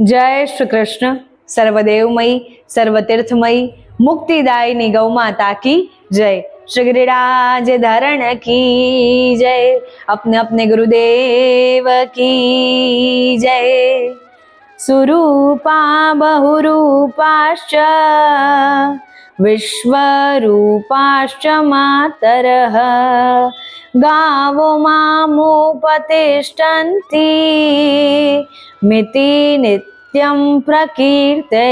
જય શ્રી કૃષ્ણ સર્વદેવમયી, સર્વતીર્થમયી, મુક્તિદાયની ગૌમાતા કી જય. શ્રી ગિરિરાજ ધરણ કી જય. અપને અપને ગુરુદેવ કી જય. સુરૂપા બહુરૂપાશ્ચ વિશ્વરૂપાશ્ચ માતરઃ ગાવો મામુપતિષ્ઠન્તિ મિતિ નિત્યમ પ્રકીર્તે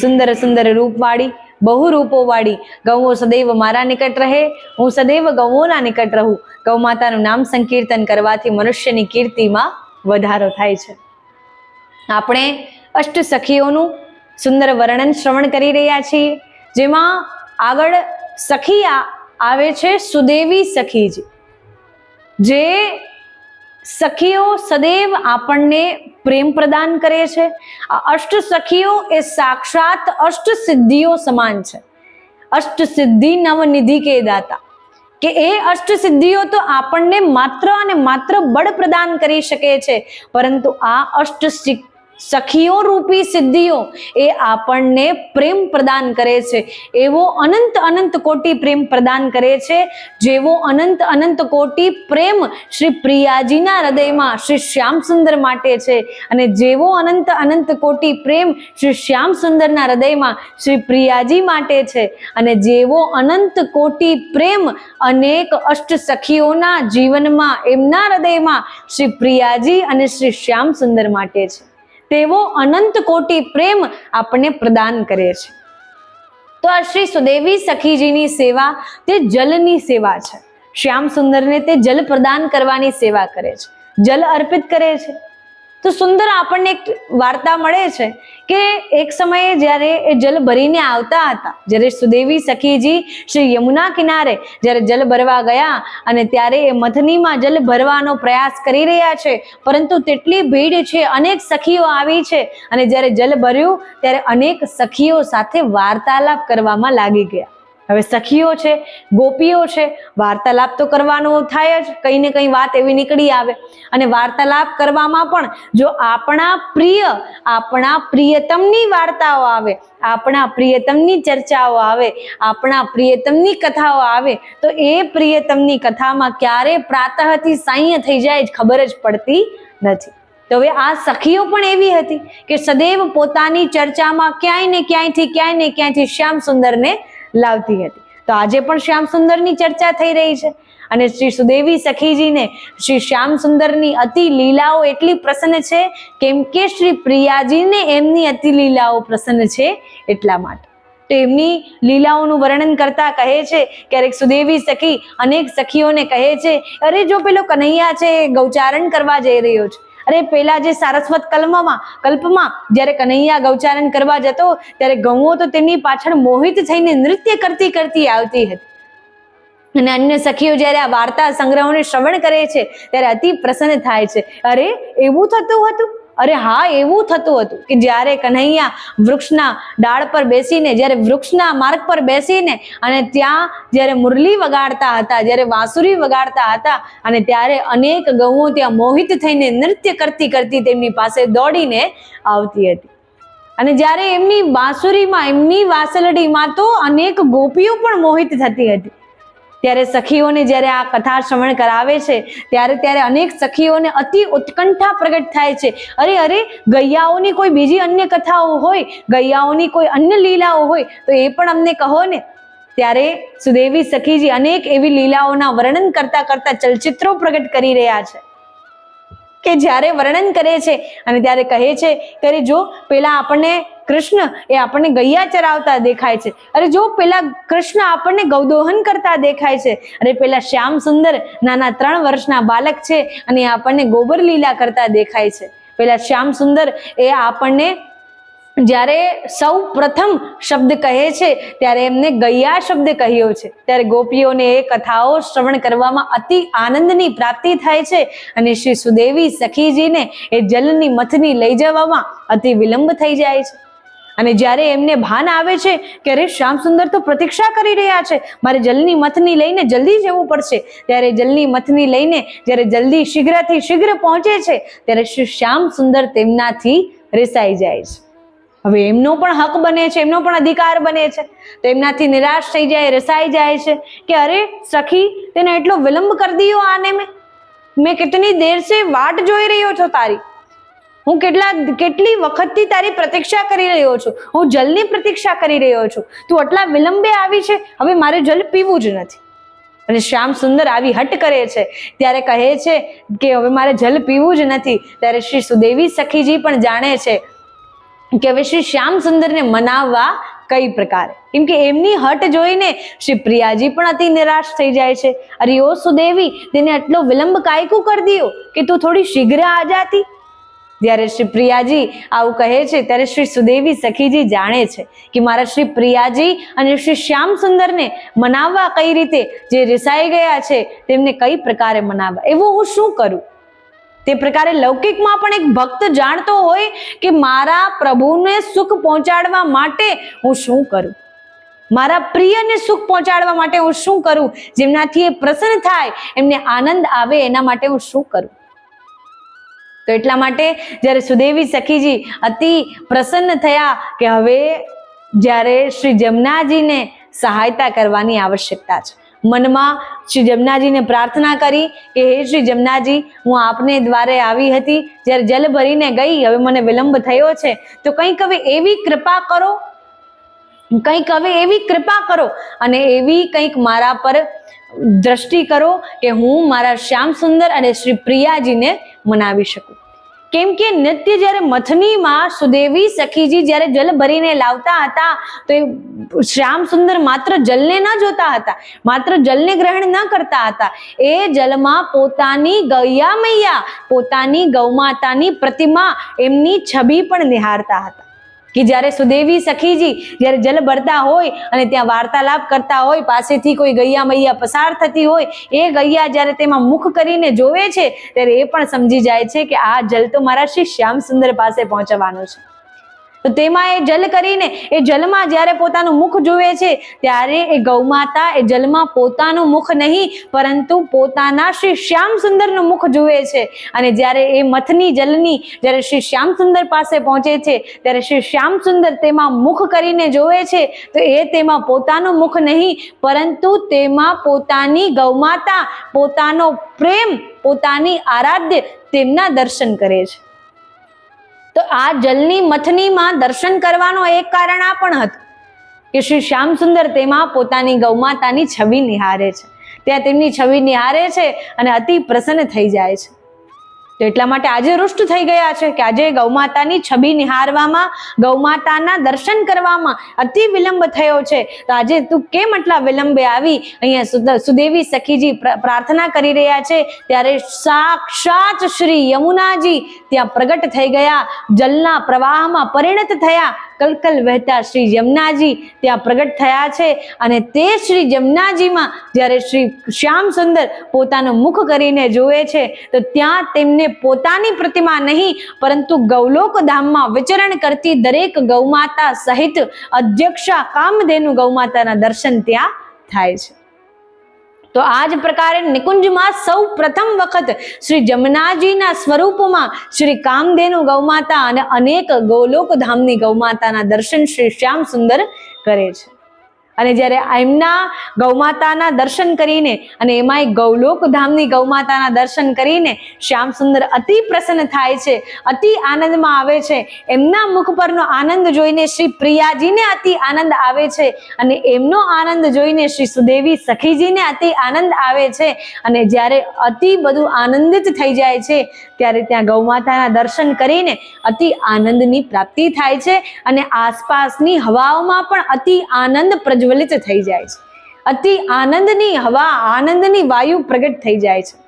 સુંદર સુંદર રૂપવાળી બહુ રૂપોવાળી ગૌઓ સદૈવ મારા નિકટ રહે હું સદૈવ ગૌઓના નિકટ રહું ગૌ માતાનું નામ સંકીર્તન કરવાથી મનુષ્યની કીર્તિમાં વધારો થાય છે. આપણે અષ્ટ સખીઓનું સુંદર વર્ણન શ્રવણ કરી રહ્યા છીએ, જેમાં આગળ સખી આવે છે સુદેવી સખીજી, જે સખીઓ સદૈવ આપણને પ્રેમ પ્રદાન કરે છે. આ અષ્ટ સખીઓ એ સાક્ષાત અષ્ટ સિદ્ધિઓ સમાન છે. અષ્ટ સિદ્ધિ નવનિધિ કે દાતા, કે એ અષ્ટ સિદ્ધિઓ તો આપણને માત્ર અને માત્ર બળ પ્રદાન કરી શકે છે, પરંતુ આ અષ્ટ સખીઓ રૂપી સિદ્ધિઓ એ આપણને પ્રેમ પ્રદાન કરે છે. એવો અનંત અનંત કોટી પ્રેમ પ્રદાન કરે છે. જેવો અનંત અનંત કોટી પ્રેમ શ્રી પ્રિયાજીના હૃદયમાં શ્રી શ્યામ સુંદર માટે છે. અને જેવો અનંત અનંત કોટી પ્રેમ શ્રી શ્યામ સુંદરના હૃદયમાં શ્રી પ્રિયાજી માટે છે. અને જેવો અનંત કોટી પ્રેમ અનેક અષ્ટ સખીઓના જીવનમાં એમના હૃદયમાં શ્રી પ્રિયાજી અને શ્રી શ્યામ સુંદર માટે છે. તેવો અનંત કોટી પ્રેમ આપણને પ્રદાન કરે છે. તો આ શ્રી સુદેવી સખીજીની સેવા તે જલની સેવા છે. શ્યામ સુંદરને તે જલ પ્રદાન કરવાની સેવા કરે છે. જલ અર્પિત કરે છે. તો સુંદર આપણને એક વાર્તા મળે છે કે એક સમયે જ્યારે એ જલ ભરીને આવતા હતા, જ્યારે સુદેવી સખીજી શ્રી યમુના કિનારે જ્યારે જલ ભરવા ગયા અને ત્યારે એ મથનીમાં જલ ભરવાનો પ્રયાસ કરી રહ્યા છે, પરંતુ તેટલી ભીડ છે, અનેક સખીઓ આવી છે અને જ્યારે જલ ભર્યું ત્યારે અનેક સખીઓ સાથે વાર્તાલાપ કરવામાં લાગી ગયા. હવે સખીઓ છે, ગોપીઓ છે, વાર્તાલાપ તો કરવાનો થાય જ, કંઈ ને કંઈ વાત એવી નીકળી આવે. અને વાર્તાલાપ કરવામાં પણ જો આપણા પ્રિય, આપણા પ્રિયતમની વાર્તાઓ આવે, આપણા પ્રિયતમની ચર્ચાઓ આવે, આપણા પ્રિયતમની કથાઓ આવે, તો એ પ્રિયતમની કથામાં ક્યારે પ્રાતઃથી સાંય થઈ જાય જ ખબર જ પડતી નથી. તો હવે આ સખીઓ પણ એવી હતી કે સદૈવ પોતાની ચર્ચામાં ક્યાંય ને ક્યાંયથી, ક્યાંય ને ક્યાંયથી શ્યામ સુંદરને લાવતી હતી. તો આજે પણ શ્યામ સુંદરની ચર્ચા થઈ રહી છે. અને શ્રી સુદેવી સખીજીને શ્રી શ્યામ સુંદરની અતિ લીલાઓ એટલી પ્રસન્ન છે કેમ કે શ્રી પ્રિયાજીને એમની અતિ લીલાઓ પ્રસન્ન છે એટલા માટે. એમની લીલાઓનું વર્ણન કરતા કહે છે, ક્યારેક સુદેવી સખી અનેક સખીઓને કહે છે, અરે જો પેલો કનૈયા છે ગૌચારણ કરવા જઈ રહ્યો છે. અરે, પેલા જે સારસ્વત કલ્પમાં કલ્પમાં જ્યારે કનૈયા ગૌચારણ કરવા જતો, ત્યારે ગૌઓ તો તેની પાછળ મોહિત થઈને નૃત્ય કરતી કરતી આવતી હતી. અને અન્ય સખીઓ જ્યારે આ વાર્તા સંગ્રહોને શ્રવણ કરે છે, ત્યારે અતિ પ્રસન્ન થાય છે. અરે, એવું થતું હતું? અરે હા, એવું થતું હતું કે જ્યારે કન્હૈયા વૃક્ષના ડાળ પર બેસીને, જ્યારે વૃક્ષના માર્ગ પર બેસીને અને ત્યાં જ્યારે મુરલી વગાડતા હતા, જ્યારે વાંસુરી વગાડતા હતા અને ત્યારે અનેક ગૌઓ ત્યાં મોહિત થઈને નૃત્ય કરતી કરતી તેમની પાસે દોડીને આવતી હતી. અને જ્યારે એમની બાંસુરીમાં એમની વાસલડીમાં તો અનેક ગોપીઓ પણ મોહિત થતી હતી. ત્યારે સખીઓને જ્યારે આ કથા શ્રવણ કરાવે છે, ત્યારે ત્યારે અનેક સખીઓને અતિ ઉત્કંઠા પ્રગટ થાય છે. અરે અરે, ગૈયાઓની કોઈ બીજી અન્ય કથાઓ હોય, ગૈયાઓની કોઈ અન્ય લીલાઓ હોય, તો એ પણ અમને કહો ને. ત્યારે સુદેવી સખીજી અનેક એવી લીલાઓના વર્ણન કરતા કરતા ચલચિત્રો પ્રગટ કરી રહ્યા છે. કે જ્યારે વર્ણન કરે છે અને ત્યારે કહે છે કે જો પેલા આપણને કૃષ્ણ એ આપણને ગૈયા ચરાવતા દેખાય છે. અરે જો પેલા કૃષ્ણ આપણને ગૌદોહન કરતા દેખાય છે. અરે પેલા શ્યામ સુંદર નાના ત્રણ વર્ષના બાલક છે અને એ આપણને ગોબર લીલા કરતા દેખાય છે. પેલા શ્યામ સુંદર એ આપણને જ્યારે સૌ પ્રથમ શબ્દ કહે છે, ત્યારે એમને ગૈયા શબ્દ કહ્યો છે. ત્યારે ગોપીઓને એ કથાઓ શ્રવણ કરવામાં અતિ આનંદની પ્રાપ્તિ થાય છે અને શ્રી સુદેવી સખીજીને એ જલની મથની લઈ જવામાં અતિ વિલંબ થઈ જાય છે. અને જ્યારે એમને ભાન આવે છે કે અરે શ્યામ સુંદર તો પ્રતીક્ષા કરી રહ્યા છે, મારે જલની મથની લઈને જલ્દી જવું પડશે. ત્યારે જલની મથની લઈને જ્યારે જલ્દી શીઘ્રથી શીઘ્ર પહોંચે છે, ત્યારે શ્રી શ્યામ સુંદર તેમનાથી રિસાઈ જાય છે. હવે એમનો પણ હક બને છે, એમનો પણ અધિકાર બને છે. તો એમનાથી નિરાશ થઈ જાય, રસાઈ જાય છે કે અરે સખી, તેને એટલો વિલંબ કરી દીયો આને મેં. મેં કેટલી દેર સે વાટ જોઈ રહ્યો છો તારી. હું કેટલા, કેટલી વખતથી તારી પ્રતીક્ષા કરી રહ્યો છું. હું જલની પ્રતીક્ષા કરી રહ્યો છું. તું આટલા વિલંબે આવી છે, હવે મારે જલ પીવું જ નથી. અને શ્યામ સુંદર આવી હટ કરે છે. ત્યારે કહે છે કે હવે મારે જલ પીવું જ નથી. ત્યારે શ્રી સુદેવી સખીજી પણ જાણે છે કે હવે શ્રી શ્યામ સુંદરને મનાવવા કઈ પ્રકારે? કેમ કે એમની હટ જોઈને શ્રી પ્રિયાજી પણ અતિ નિરાશ થઈ જાય છે. અરે ઓ સુદેવી, તેને આટલો વિલંબ કાયકું કરી દીયો કે તું થોડી શીઘ્ર આ જાતી? જ્યારે શ્રી પ્રિયાજી આવું કહે છે, ત્યારે શ્રી સુદેવી સખીજી જાણે છે કે મારા શ્રી પ્રિયાજી અને શ્રી શ્યામ સુંદરને મનાવવા કઈ રીતે, જે રિસાઈ ગયા છે, તેમને કઈ પ્રકારે મનાવવા? એવું હું શું કરું? તે પ્રકારે લૌકિકમાં પણ એક ભક્ત જાણતો હોય કે મારા પ્રભુને સુખ પહોંચાડવા માટે હું શું કરું? મારા પ્રિયને સુખ પહોંચાડવા માટે હું શું કરું? જેમનાથી એ પ્રસન્ન થાય, એમને આનંદ આવે, એના માટે હું શું કરું? તો એટલા માટે જ્યારે સુદેવી સખીજી અતિ પ્રસન્ન થયા કે હવે જ્યારે શ્રી જમનાજીને સહાયતા કરવાની આવશ્યકતા છે મનમાં શ્રી જમનાજીને પ્રાર્થના કરી કે હે શ્રી જમનાજી, હું આપને દ્વારે આવી હતી, જ્યારે જલ ભરીને ગઈ, હવે મને વિલંબ થયો છે. તો કંઈક હવે એવી કૃપા કરો, કંઈક હવે એવી કૃપા કરો અને એવી કંઈક મારા પર દ્રષ્ટિ કરો કે હું મારા શ્યામ સુંદર અને શ્રી પ્રિયાજીને મનાવી શકું. કેમ કે નિત્ય જ્યારે મથનીમાં સુદેવી સખીજી જ્યારે જલ ભરીને લાવતા હતા, તો એ શ્યામ સુંદર માત્ર જલને ન જોતા હતા, માત્ર જલને ગ્રહણ ન કરતા હતા. એ જલમાં પોતાની ગૈયા મૈયા પોતાની ગૌમાતાની પ્રતિમા એમની છબી પણ નિહાળતા હતા. કે જ્યારે સુદેવી સખીજી જ્યારે જલ ભરતા હોય અને ત્યાં વાર્તાલાપ કરતા હોય, પાસેથી કોઈ ગૈયા મૈયા પસાર થતી હોય, એ ગૈયા જ્યારે તેમાં મુખ કરીને જોવે છે, ત્યારે એ પણ સમજી જાય છે કે આ જલ તો મારા શ્રી શ્યામ સુંદર પાસે પહોંચવાનું છે. તો તેમાં એ જલ કરીને એ જલમાં જ્યારે પોતાનું મુખ જુએ છે, ત્યારે એ ગૌમાતા એ જલમાં પોતાનું મુખ નહીં, પરંતુ પોતાના શ્રી શ્યામ સુંદરનું મુખ જુએ છે. અને જ્યારે એ મથની જલની જ્યારે શ્રી શ્યામ સુંદર પાસે પહોંચે છે, ત્યારે શ્રી શ્યામ સુંદર તેમાં મુખ કરીને જોવે છે, તો એ તેમાં પોતાનું મુખ નહીં, પરંતુ તેમાં પોતાની ગૌમાતા, પોતાનો પ્રેમ, પોતાની આરાધ્ય તેમના દર્શન કરે છે. તો આ જલની મથનીમાં દર્શન કરવાનો એક કારણ આ પણ હતું કે શ્રી શ્યામ સુંદર તેમાં પોતાની ગૌમાતાની છબી નિહારે છે. ત્યાં તેમની છબી નિહારે છે અને અતિ પ્રસન્ન થઈ જાય છે. તો એટલા માટે આજે રુષ્ટ થઈ ગયા છે કે આજે ગૌમાતાની છબી નિહારવામાં ગૌમાતાના દર્શન કરવામાં અતિ વિલંબ થયો છે. તો આજે તું કેમ આટલા વિલંબે આવી? અહીંયા સુદેવી સખીજી પ્ર- પ્રાર્થના કરી રહ્યા છે. ત્યારે સાક્ષાત શ્રી યમુનાજી ત્યાં પ્રગટ થઈ ગયા. જલના પ્રવાહમાં પરિણત થયા. કલકલ વહેતા શ્રી યમુનાજી ત્યાં પ્રગટ થયા છે અને તે શ્રી યમુનાજીમાં જ્યારે શ્રી શ્યામ સુંદર પોતાનું મુખ કરીને જોવે છે, તો ત્યાં તેમને પોતાની પ્રતિમા નહીં, પરંતુ ગૌલોક ધામમાં વિચરણ કરતી દરેક ગૌમાતા સહિત અધ્યક્ષા કામધેનુ ગૌમાતાના દર્શન ત્યાં થાય છે. તો આ જ પ્રકારે નિકુંજમાં સૌ પ્રથમ વખત શ્રી જમનાજીના સ્વરૂપમાં શ્રી કામધેનુ ગૌમાતા અને અનેક ગૌલોક ધામની ગૌમાતાના દર્શન શ્રી શ્યામ સુંદર કરે છે. અને જ્યારે એમના ગૌમાતાના દર્શન કરીને અને એમાંય ગૌલોક ધામની ગૌમાતાના દર્શન કરીને શ્યામ સુંદર અતિ પ્રસન્ન થાય છે, અતિ આનંદમાં આવે છે, એમના મુખ પરનો આનંદ જોઈને શ્રી પ્રિયાજીને અતિ આનંદ આવે છે અને એમનો આનંદ જોઈને શ્રી સુદેવી સખીજીને અતિ આનંદ આવે છે અને જ્યારે અતિ બધું આનંદિત થઈ જાય છે, ત્યારે ત્યાં ગૌમાતાના દર્શન કરીને અતિ આનંદની પ્રાપ્તિ થાય છે અને આસપાસની હવાઓમાં પણ અતિ આનંદ પ્રજ્વલિત થઈ જાય છે. અતિ આનંદની હવા, આનંદની વાયુ પ્રગટ થઈ જાય છે.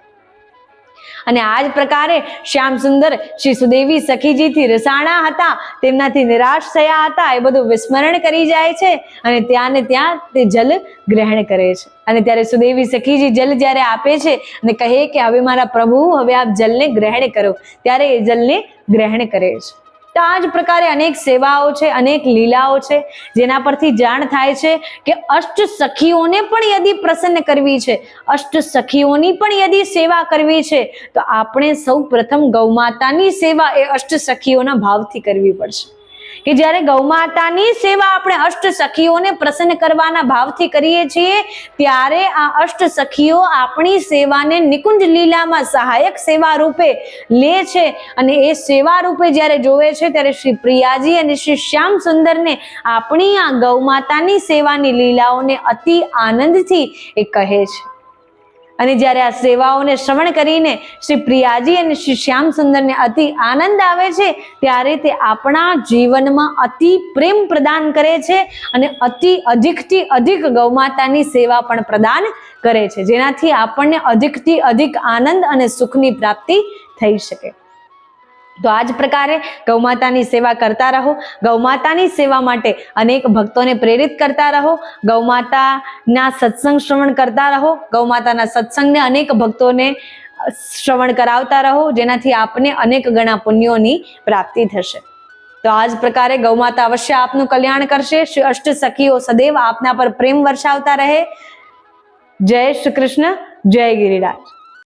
અને આ જ પ્રકારે શ્યામ સુંદર શ્રી સુદેવી સખીજીથી રસાણા હતા, તેમનાથી નિરાશ થયા હતા. એ બધું વિસ્મરણ કરી જાય છે અને ત્યાં ને ત્યાં તે જલ ગ્રહણ કરે છે. અને ત્યારે સુદેવી સખીજી જલ જ્યારે આપે છે અને કહે કે, હવે મારા પ્રભુ, હવે આપ જલને ગ્રહણ કરો. ત્યારે એ જલને ગ્રહણ કરે છે. તો આ જ પ્રકારે અનેક સેવાઓ છે, અનેક લીલાઓ છે, જેના પરથી જાણ થાય છે કે અષ્ટ સખીઓને પણ યદિ પ્રસન્ન કરવી છે. અષ્ટ સખીઓની પણ યદિ સેવા કરવી છે. તો આપણે સૌ પ્રથમ ગૌમાતાની સેવા એ અષ્ટ સખીઓના ભાવથી કરવી પડશે. કે જ્યારે ગૌમાતાની સેવા આપણે અષ્ટ સખીઓને પ્રસન્ન કરવાના ભાવથી કરીએ છીએ, ત્યારે આ અષ્ટ સખીઓ આપણી સેવાને નિકુંજ લીલામાં સહાયક સેવા રૂપે લે છે. અને એ સેવા રૂપે જ્યારે જોવે છે, ત્યારે શ્રી પ્રિયાજી અને શ્રી શ્યામ સુંદરને આપણી આ ગૌમાતાની સેવાની લીલાઓને અતિ આનંદથી એ કહે છે. અને જ્યારે આ સેવાઓને શ્રવણ કરીને શ્રી પ્રિયાજી અને શ્રી શ્યામ સુંદરને અતિ આનંદ આવે છે, ત્યારે તે આપણા જીવનમાં અતિ પ્રેમ પ્રદાન કરે છે અને અતિ અધિકથી અધિક ગૌમાતાની સેવા પણ પ્રદાન કરે છે. જેનાથી આપણને અધિકથી અધિક આનંદ અને સુખની પ્રાપ્તિ થઈ શકે. તો આ જ પ્રકારે ગૌમાતાની સેવા કરતા રહો. ગૌમાતાની સેવા માટે અનેક ભક્તોને પ્રેરિત કરતા રહો. ગૌમાતાના સત્સંગ શ્રવણ કરતા રહો. ગૌમાતાના સત્સંગને અનેક ભક્તોને શ્રવણ કરાવતા રહો, જેનાથી આપને અનેક ગણા પુણ્યોની પ્રાપ્તિ થશે. તો આ જ પ્રકારે ગૌમાતા અવશ્ય આપનું કલ્યાણ કરશે. શ્રી અષ્ટ સખીઓ સદૈવ આપના પર પ્રેમ વર્ષાવતા રહે. જય શ્રી કૃષ્ણ. જય ગિરિરાજ.